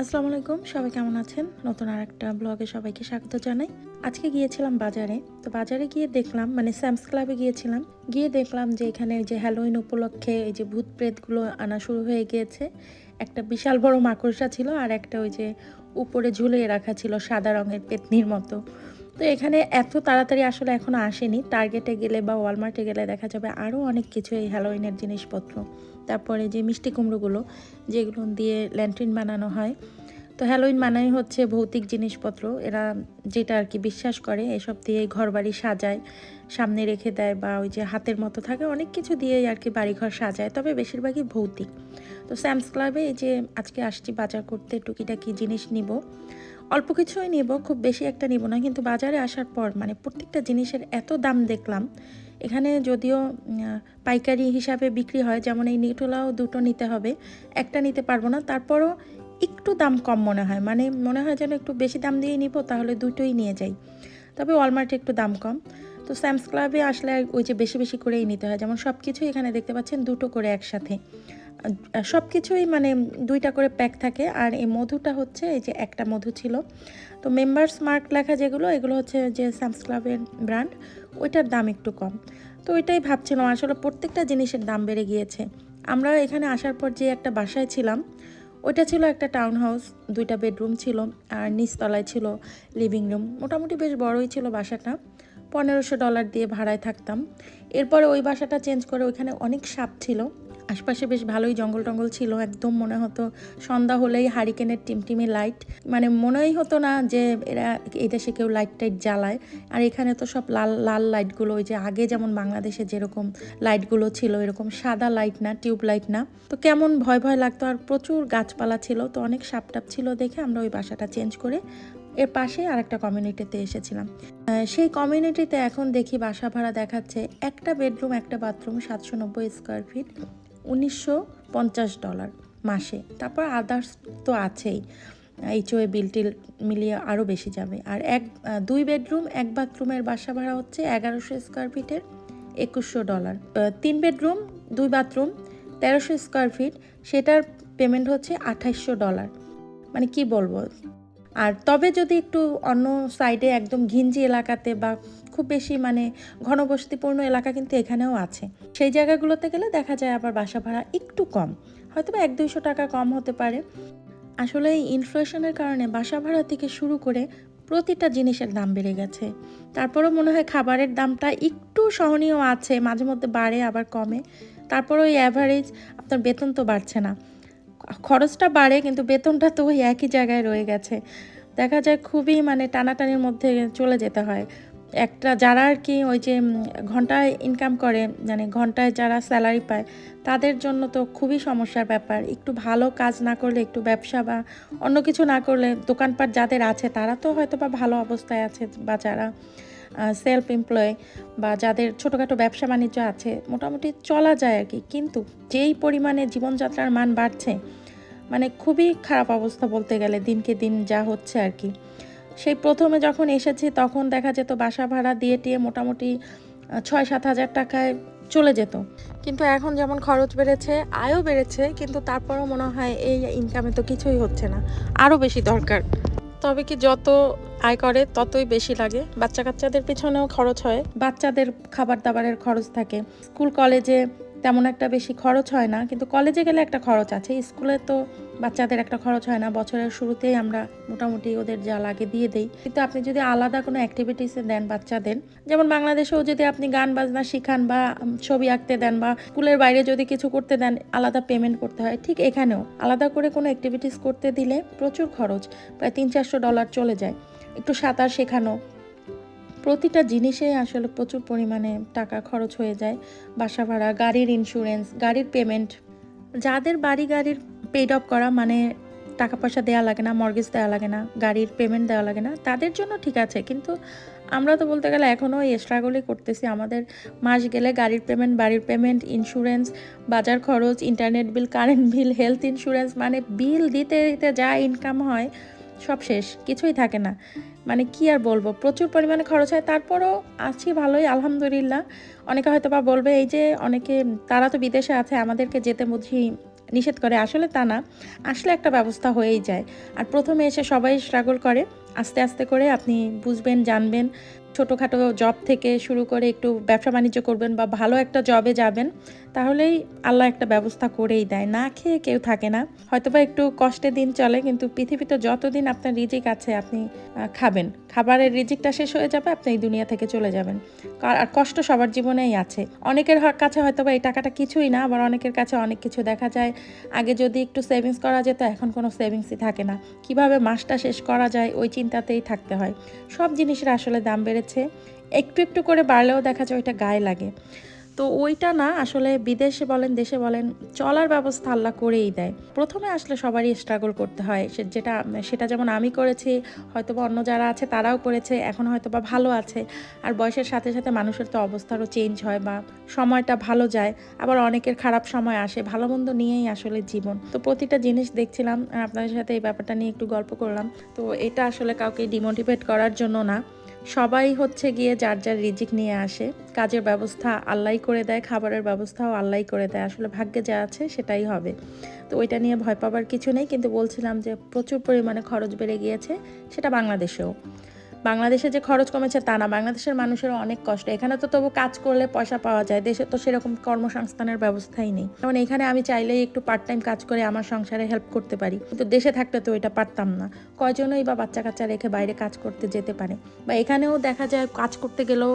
আসসালামু আলাইকুম, সবাই কেমন আছেন? নতুন আর একটা ব্লগে সবাইকে স্বাগত জানাই। আজকে গিয়েছিলাম বাজারে, তো বাজারে গিয়ে দেখলাম মানে স্যামস ক্লাবে গিয়েছিলাম। গিয়ে দেখলাম যে এখানে যে হ্যালোইন উপলক্ষে এই যে ভূত প্রেতগুলো আনা শুরু হয়ে গিয়েছে। একটা বিশাল বড় মাকড়সা ছিল আর একটা ওই যে উপরে ঝুলিয়ে রাখা ছিল সাদা রঙের পেতনির মতো। তো এখানে এত তাড়াতাড়ি আসলে এখনও আসেনি। টার্গেটে গেলে বা ওয়ালমার্টে গেলে দেখা যাবে আরও অনেক কিছু এই হ্যালোইনের জিনিসপত্র। তারপরে যে মিষ্টি কুমড়োগুলো, যেগুলো দিয়ে ল্যান্ট্রিন বানানো হয়। তো হ্যালোইন মানাই হচ্ছে ভৌতিক জিনিসপত্র। এরা যেটা আর কি বিশ্বাস করে, এসব দিয়ে ঘর বাড়ি সাজায়, সামনে রেখে দেয় বা ওই যে হাতের মতো থাকে, অনেক কিছু দিয়েই আর কি বাড়িঘর সাজায়, তবে বেশিরভাগই ভৌতিক। তো স্যামস ক্লাবে এই যে আজকে আসছি বাজার করতে, টুকিটাকি জিনিস নিব। অল্প কিছুই নিব, খুব বেশি একটা নিব না, কিন্তু বাজারে আসার পর মানে প্রত্যেকটা জিনিসের এত দাম দেখলাম এখানে যদিও পাইকারি হিসাবে বিক্রি হয়, যেমন এই নিটোলাও দুটো নিতে হবে, একটা নিতে পারব না। তারপরও একটু দাম কম মনে হয় মানে মনে হয় যেন একটু বেশি দাম দিয়ে নিব, তাহলে দুটোই নিয়ে যাই। তবে ওয়ালমার্টে একটু দাম কম। তো স্যামস ক্লাবে আসলে ওই যে বেশি বেশি করেই নিতে হয়, যেমন সব কিছুই এখানে দেখতে পাচ্ছেন দুটো করে একসাথে। সব কিছুই মানে দুইটা করে প্যাক থাকে, আর এই মধুটা হচ্ছে এই যে একটা মধু ছিল। তো মেম্বার্স মার্ক লেখা যেগুলো, এগুলো হচ্ছে যে স্যামস ক্লাবের ব্র্যান্ড ওইটার দাম একটু কম। তো ওইটাই ভাবছিলাম, আসলে প্রত্যেকটা জিনিসের দাম বেড়ে গিয়েছে। আমরা এখানে আসার পর যে একটা বাসায় ছিলাম, ওইটা ছিল একটা টাউন হাউস দুইটা বেডরুম ছিল, আর নিচতলায় ছিল লিভিং রুম মোটামুটি বেশ বড়ই ছিল বাসাটা, পনেরোশো ডলার দিয়ে ভাড়ায় থাকতাম। এরপরে ওই বাসাটা চেঞ্জ করে ওইখানে অনেক সাপ ছিল। আশপাশে বেশ ভালোই জঙ্গল টঙ্গল ছিল, একদম মনে হতো সন্ধ্যা হলেই হারিকেনের টিমটিমে লাইট মানে মনেই হতো না যে এরা এই দেশে কেউ লাইট টাইট জ্বালায়। আর এখানে তো সব লাল লাল লাইটগুলো ওই যে আগে যেমন বাংলাদেশে যেরকম লাইটগুলো ছিল, এরকম সাদা লাইট না টিউব লাইট না। তো কেমন ভয় ভয় লাগতো, আর প্রচুর গাছপালা ছিল, তো অনেক সাপ টাপ ছিল দেখে আমরা ওই বাসাটা চেঞ্জ করে এর পাশে আর একটা কমিউনিটিতে এসেছিলাম। সেই কমিউনিটিতে এখন দেখি বাসা ভাড়া দেখাচ্ছে একটা বেডরুম একটা বাথরুম সাতশো নব্বই স্কোয়ার ফিট উনিশশো পঞ্চাশ ডলার মাসে। তারপর আদার্স তো আছেই। এইচওএ বিল টিল মিলিয়ে আরও বেশি যাবে। আর এক, দুই বেডরুম এক বাথরুমের বাসা ভাড়া হচ্ছে এগারোশো স্কোয়ার ফিটের একুশশো ডলার। তিন বেডরুম দুই বাথরুম তেরোশো স্কোয়ার ফিট সেটার পেমেন্ট হচ্ছে আঠাইশশো ডলার। মানে কি বলব? আর তবে যদি একটু অন্য সাইডে একদম ঘিঞ্জি এলাকাতে বা খুব বেশি মানে ঘনবসতিপূর্ণ এলাকা কিন্তু এখানেও আছে। সেই জায়গাগুলোতে গেলে দেখা যায় আবার বাসা ভাড়া একটু কম। হয়তো বা এক দুইশো টাকা কম হতে পারে। আসলে এই ইনফ্লেশনের কারণে বাসা ভাড়া থেকে শুরু করে প্রতিটা জিনিসের দাম বেড়ে গেছে। তারপরেও মনে হয় খাবারের দামটা একটু সহনীয় আছে মাঝে মধ্যে বাড়ে, আবার কমে। তারপর ওই অ্যাভারেজ আপনার বেতন তো বাড়ছে না। খরচটা বাড়ে, কিন্তু বেতনটা তো ওই একই জায়গায় রয়ে গেছে। দেখা যায় খুবই মানে টানাটানির মধ্যে চলে যেতে হয়। একটা যারা আর কি ওই যে ঘন্টায় ইনকাম করে মানে ঘন্টায় যারা স্যালারি পায়, তাদের জন্য তো খুবই সমস্যার ব্যাপার। একটু ভালো কাজ না করলে, একটু ব্যবসা বা অন্য কিছু না করলে, দোকানপাট যাদের আছে, তারা তো হয়তো বা ভালো অবস্থায় আছে বা যারা সেলফ এমপ্লয় বা যাদের ছোটোখাটো ব্যবসা বাণিজ্য আছে, মোটামুটি চলা যায় আর কি। কিন্তু যেই পরিমাণে জীবনযাত্রার মান বাড়ছে মানে খুবই খারাপ অবস্থা বলতে গেলে দিনকে দিন যা হচ্ছে আর কি। সেই প্রথমে যখন এসেছি, তখন দেখা যেত বাসা ভাড়া দিয়ে টিয়ে মোটামুটি ছয় সাত হাজার টাকায় চলে যেত। কিন্তু এখন যেমন খরচ বেড়েছে, আয়ও বেড়েছে, কিন্তু তারপরও মনে হয় এই ইনকামে তো কিছুই হচ্ছে না। আরও বেশি দরকার। তবে কি যত আয় করে, ততই বেশি লাগে। বাচ্চা কাচ্চাদের পিছনেও খরচ হয়। বাচ্চাদের খাবার দাবারের খরচ থাকে। স্কুল, কলেজে তেমন একটা বেশি খরচ হয় না, কিন্তু কলেজে গেলে একটা খরচ আছে। স্কুলে তো বাচ্চাদের একটা খরচ হয় না, বছরের শুরুতেই আমরা মোটামুটি ওদের যা লাগে দিয়ে দেই। কিন্তু আপনি যদি আলাদা কোনো অ্যাক্টিভিটিসে দেন বাচ্চাদের, যেমন বাংলাদেশেও যদি আপনি গান বাজনা শিখান বা ছবি আঁকতে দেন বা, স্কুলের বাইরে যদি কিছু করতে দেন, আলাদা পেমেন্ট করতে হয়, ঠিক এখানেও। আলাদা করে কোনো অ্যাক্টিভিটিস করতে দিলে প্রচুর খরচ, প্রায় তিন চারশো ডলার চলে যায়। একটু সাঁতার শেখানো প্রতিটা জিনিসে আসলে প্রচুর পরিমাণে টাকা খরচ হয়ে যায়। বাসা ভাড়া, গাড়ির ইন্স্যুরেন্স গাড়ির পেমেন্ট যাদের বাড়ি গাড়ির পেড অফ করা মানে টাকা পয়সা দেওয়া লাগে না মর্গেজ দেওয়া লাগে না, গাড়ির পেমেন্ট দেওয়া লাগে না, তাদের জন্য ঠিক আছে। কিন্তু আমরা তো বলতে গেলে এখনও এই স্ট্রাগলই করতেছি। আমাদের মাস গেলে গাড়ির পেমেন্ট বাড়ির পেমেন্ট ইন্স্যুরেন্স বাজার খরচ internet bill current bill health insurance মানে বিল দিতে দিতে যা ইনকাম হয় সব শেষ, কিছুই থাকে না। মানে কি আর বলব, প্রচুর পরিমাণে খরচ হয়। তারপরও আছি ভালোই, আলহামদুলিল্লাহ। অনেকে হয়তো বা বলবে, এই যে অনেকে, তারা তো বিদেশে আছে, আমাদেরকে যেতে বুঝি নিষেধ করে। আসলে তা না। আসলে একটা ব্যবস্থা হয়েই যায়। আর প্রথমে এসে সবাই স্ট্রাগল করে। আস্তে আস্তে করে আপনি বুঝবেন, জানবেন। ছোটোখাটো জব থেকে শুরু করে একটু ব্যবসা বাণিজ্য করবেন বা ভালো একটা জবে যাবেন, তাহলেই আল্লাহ একটা ব্যবস্থা করেই দেয়। না খেয়ে কেউ থাকে না। হয়তোবা একটু কষ্টে দিন চলে, কিন্তু পৃথিবীতে যতদিন আপনার রিজিক আছে, আপনি খাবেন। খাবারের রিজিকটা শেষ হয়ে যাবে, আপনি এই দুনিয়া থেকে চলে যাবেন। আর কষ্ট সবার জীবনেই আছে। অনেকের কাছে হয়তোবা এই টাকাটা কিছুই না, আবার অনেকের কাছে অনেক কিছু দেখা যায়। আগে যদি একটু সেভিংস করা যেত, এখন কোনো সেভিংসই থাকে না। কীভাবে মাসটা শেষ করা যায়, ওই চিন্তাতেই থাকতে হয়। সব জিনিসের আসলে দাম বেড়েছে। একটু একটু করে বাড়লেও দেখা যায় ওইটা গায়ে লাগে। তো ওইটা না আসলে বিদেশে বলেন, দেশে বলেন, চলার ব্যবস্থা আল্লাহ করেই দেয়। প্রথমে আসলে সবারই স্ট্রাগল করতে হয়। যেটা, সেটা যেমন আমি করেছি, হয়তোবা অন্য যারা আছে তারাও করেছে, এখন হয়তো বা ভালো আছে। আর বয়সের সাথে সাথে মানুষের তো অবস্থারও চেঞ্জ হয় বা সময়টা ভালো যায়। আবার অনেকের খারাপ সময় আসে, ভালো মন্দ নিয়েই আসলে জীবন। তো প্রতিটা জিনিস দেখছিলাম, আপনাদের সাথে এই ব্যাপারটা নিয়ে একটু গল্প করলাম। তো এটা আসলে কাউকে ডিমোটিভেট করার জন্য না। সবাই হচ্ছে গিয়ে যার যার রিজিক নিয়ে আসে, কাজের ব্যবস্থা আল্লাই করে দেয়, খাবারের ব্যবস্থাও আল্লাই করে দেয়, আসলে ভাগ্যে যা আছে সেটাই হবে। তো ওইটা নিয়ে ভয় পাবার কিছু নেই, কিন্তু বলছিলাম যে প্রচুর পরিমাণে খরচ বেড়ে গিয়েছে, সেটা বাংলাদেশেও। বাংলাদেশে যে খরচ কমেছে তা না, বাংলাদেশের মানুষের অনেক কষ্ট। এখানে তো তবু কাজ করলে পয়সা পাওয়া যায়, দেশে তো সেরকম কর্মসংস্থানের ব্যবস্থাই নেই। কারণ এখানে আমি চাইলেই একটু পার্ট টাইম কাজ করে আমার সংসারে হেল্প করতে পারি, কিন্তু দেশে থাকতে তো এটা পারতাম না। কয়জনই বা বাচ্চা কাচ্চা রেখে বাইরে কাজ করতে যেতে পারে? বা এখানেও দেখা যায় কাজ করতে গেলেও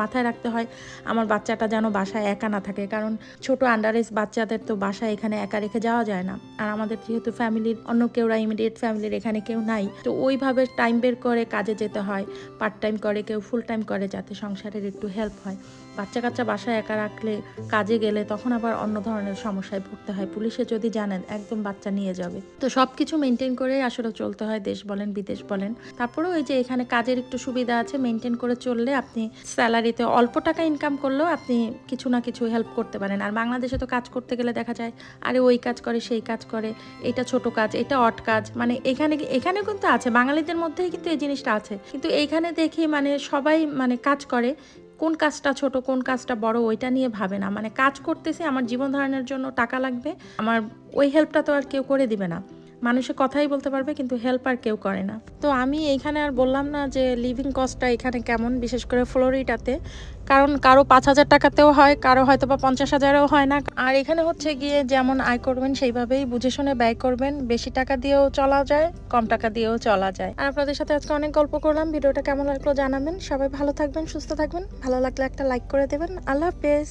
মাথায় রাখতে হয়, আমার বাচ্চাটা যেন বাসায় একা না থাকে। কারণ ছোট আন্ডার এজ বাচ্চাদের তো বাসায় এখানে একা রেখে যাওয়া যায় না। আর আমাদের যেহেতু ফ্যামিলির, অন্য কেউরা ইমিডিয়েট ফ্যামিলির, এখানে কেউ নাই। তো ওইভাবে টাইম বের করে কাজে যেতে হয় পার্ট টাইম করে, কেউ ফুল টাইম করে, যাতে সংসারের একটু হেল্প হয়। বাচ্চা কাচ্চা বাসায় একা রাখলে কাজে গেলে তখন আবার অন্য ধরনের সমস্যায় ভুগতে হয়। পুলিশে যদি জানেন, একদম বাচ্চা নিয়ে যাবে। তো সব কিছু মেনটেন করে আসলে চলতে হয়, দেশ বলেন, বিদেশ বলেন। তারপরেও এই যে এখানে কাজের একটু সুবিধা আছে মেনটেন করে চললে আপনি স্যালারিতে অল্প টাকা ইনকাম করলেও আপনি কিছু না কিছু হেল্প করতে পারেন। আর বাংলাদেশে তো কাজ করতে গেলে দেখা যায়, আরে ওই কাজ করে, সেই কাজ করে, এটা ছোট কাজ, এটা অট কাজ। মানে এখানে এখানে কিন্তু আছে, বাঙালিদের মধ্যেই কিন্তু এই জিনিসটা আছে। কিন্তু এইখানে দেখি মানে সবাই মানে কাজ করে কোন কাজটা ছোট, কোন কাজটা বড়, ওইটা নিয়ে ভাবে না। মানে কাজ করতেছি, আমার জীবন ধারণের জন্য টাকা লাগবে, আমার ওই হেল্পটা তো আর কেউ করে দিবে না। মানুষে কথাই বলতে পারবে, কিন্তু হেল্প আর কেউ করে না। তো আমি এইখানে আর বললাম না যে লিভিং কস্টটা এখানে কেমন, বিশেষ করে ফ্লোরিডাতে। কারণ কারও পাঁচ হাজার টাকাতেও হয়, কারও হয়তো বা পঞ্চাশ হাজারেও হয় না। আর এখানে হচ্ছে গিয়ে যেমন আয় করবেন, সেইভাবেই বুঝে শুনে ব্যয় করবেন। বেশি টাকা দিয়েও চলা যায়, কম টাকা দিয়েও চলা যায়। আর আপনাদের সাথে আজকে অনেক গল্প করলাম, ভিডিওটা কেমন লাগল জানাবেন। সবাই ভালো থাকবেন, সুস্থ থাকবেন। ভালো লাগলে একটা লাইক করে দেবেন। আল্লাহ হাফেজ।